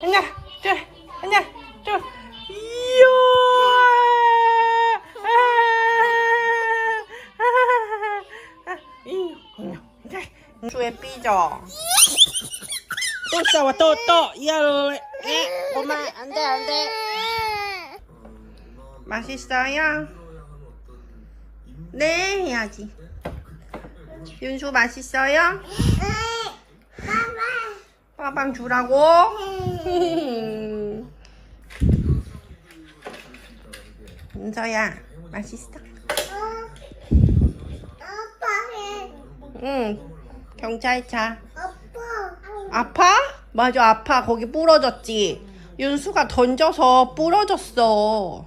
하나, 둘, 하나, 둘. 이야! 아. 주에 삐져. 또 싸워, 또, 또. 이하로. 에, 엄마, 안 돼, 안 돼. 맛있어요? 네, 해야지. 윤수 맛있어요? 빠방 주라고? 윤서야, 맛있어? 응, 경찰차. 아파? 맞아, 아파. 거기 부러졌지. 윤수가 던져서 부러졌어.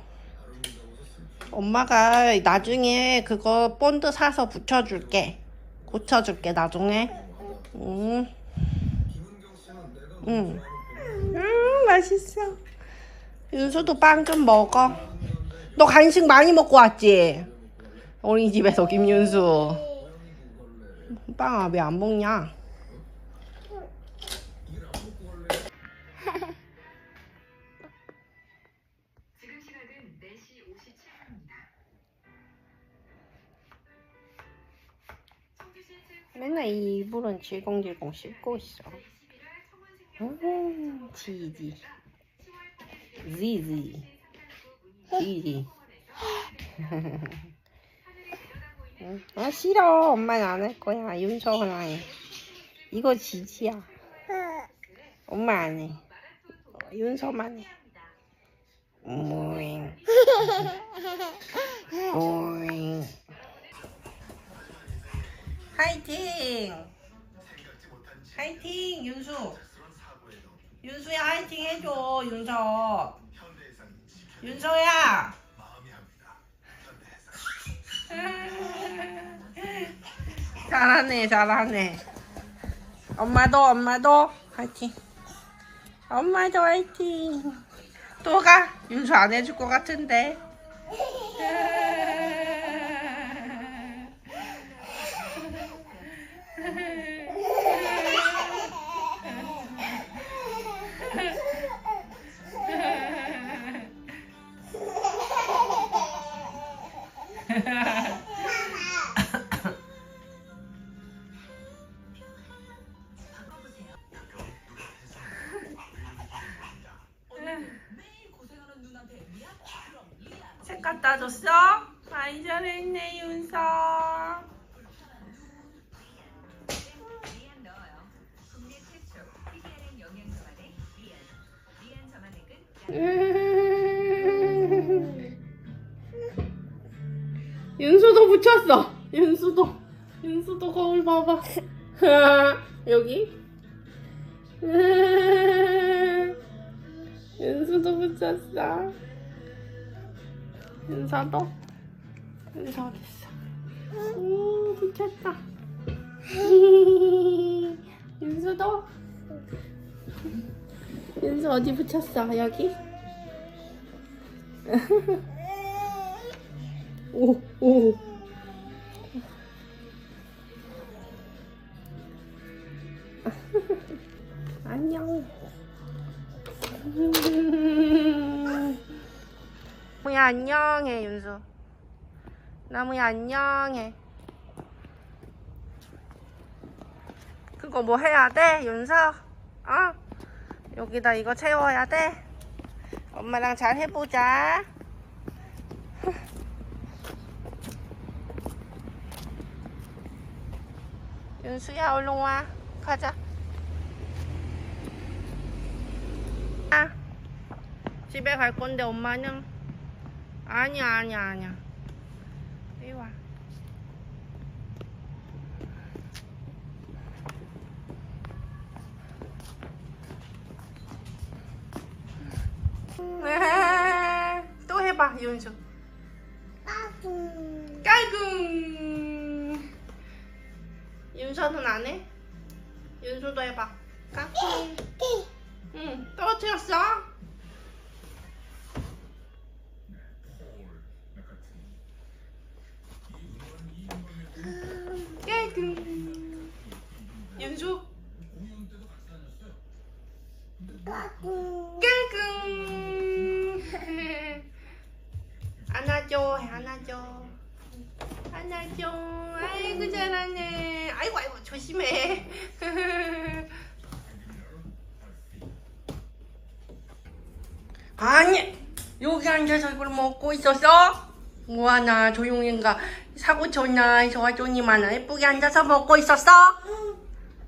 엄마가 나중에 그거 본드 사서 붙여줄게. 고쳐줄게, 나중에. 응. 응. 음, 맛있어. 윤수도 빵좀 먹어. 너 간식 많이 먹고 왔지? 어린이집에서 김윤수. 빵아, 왜안 먹냐? 지금 시각은 4시 57분입니다. 청주시 맨날 이 이불은 질겅질겅 씹고 있어. 음, 지지. 지지. 지지. 응? 아, 싫어. 엄마는 안 할 거야. 윤서가 해. 이거 지지야. 엄마 안 해. 윤서만 해. 오잉. 오잉. 화이팅! 화이팅, 윤수! 윤수야, 화이팅 해줘, 윤서. 윤서야! 잘하네, 잘하네. 엄마도, 엄마도 화이팅. 엄마도 화이팅. 또 가? 윤수 안 해줄 것 같은데. 붙였어. 윤수도. 윤수도 거울 봐봐. 여기. 윤수도 붙였어. 윤서도. 윤서 어딨어. 오 붙였다. 윤수도. 윤수 어디 붙였어? 여기? 오, 오. 안녕해 윤수. 나무야 안녕해. 그거 뭐 해야 돼 윤서? 어? 여기다 이거 채워야 돼. 엄마랑 잘 해보자. 윤수야 얼른 와 가자 아, 집에 갈 건데 엄마는 아니야 아니야 아니야 이리 와 또 해봐 윤수 까꿍 윤서는 안 해? 윤서도 해봐. 까꿍. 응, 떨어뜨렸어. 윤수. 까꿍. 안아줘, 안아줘. 안아줘. 아이고, 잘하네. 아이고, 아이고, 조심해. 아니, 여기 앉아서 이걸 먹고 있었어? 우와, 나 조용인가. 사고 쳤나. 저 아저님만 예쁘게 앉아서 먹고 있었어?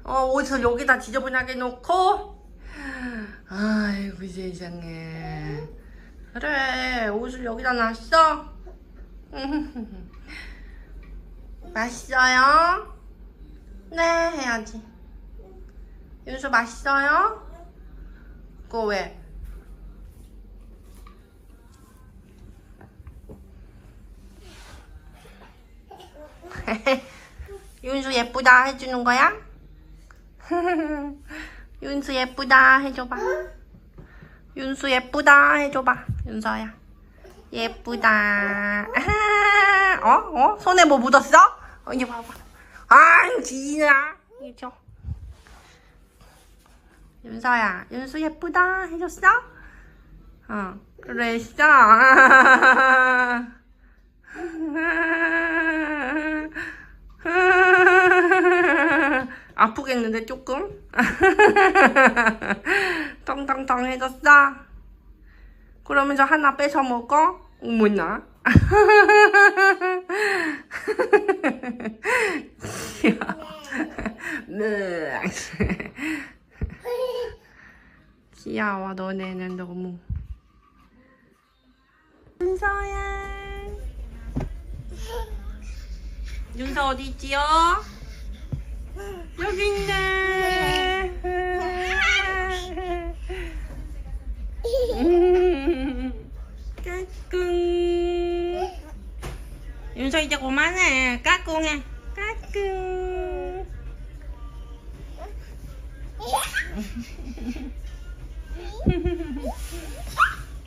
어, 옷을 여기다 지저분하게 놓고? 아이고, 세상에. 그래, 옷을 여기다 놨어? 맛있어요? 네, 해야지. 윤수 맛있어요? 그거 왜? 윤수 예쁘다 해주는 거야? 윤수 예쁘다 해줘봐. 윤수 예쁘다 해줘봐. 윤서야. 예쁘다. 어? 어? 손에 뭐 묻었어? 어, 이제 봐봐. 아. 이거 줘. 윤서야, 윤수 예쁘다 해줬어? 어, 그랬어. 아프겠는데 조금? 텅텅텅 해졌어? 그러면서 하나 뺏어 먹어? 어머나 네. 귀여워 너네는 너무 윤서야 윤서 어디 있지요? 여기 있네. 음, 까꿍. 윤서 이제 그만해. 까꿍해. 까꿍.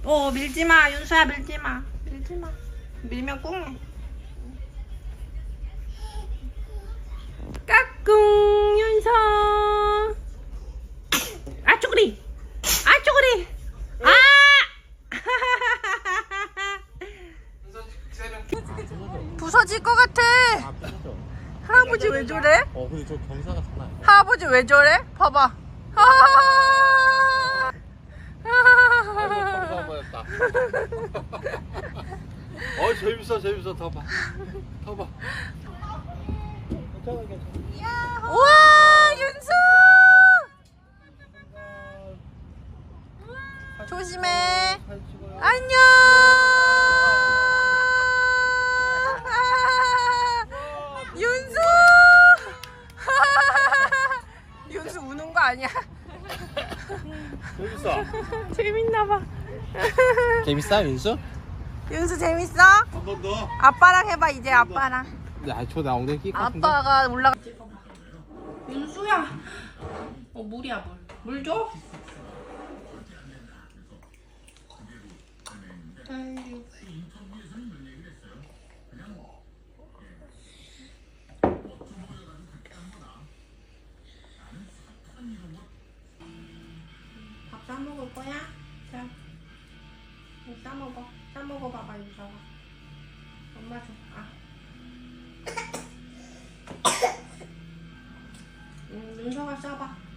어 밀지 마 윤서야 밀지 마 밀지 마 밀면 꽁해. 꿍 윤서 아 쪼그리 아 쪼그리 아 부서질 것 같아 아, 부서져. 할아버지 왜 저래 어, 근데 저 경사가 장난 아니야. 할아버지 왜 저래 봐봐 아 경사 보였다. 어, 재밌어, 재밌어. 더 봐. 더 봐. 우와 윤수 조심해 사진 찍어요. 안녕 윤수 윤수 우는 거 아니야 재밌어. 재밌나 봐 재밌어, 윤수? 윤수 재밌어? 한 번 더. 아빠랑 해봐 이제 아빠랑 야, 저나 엉덩이 끼 같은데? 아빠가 올라가 윤수야 어 물이야 물물 줘? 아이고. 밥 싸먹을 거야? 자, 이거 싸먹어. 싸먹어 봐봐, 윤서가. 엄마 줘. 아. 음, 윤서가 싸봐.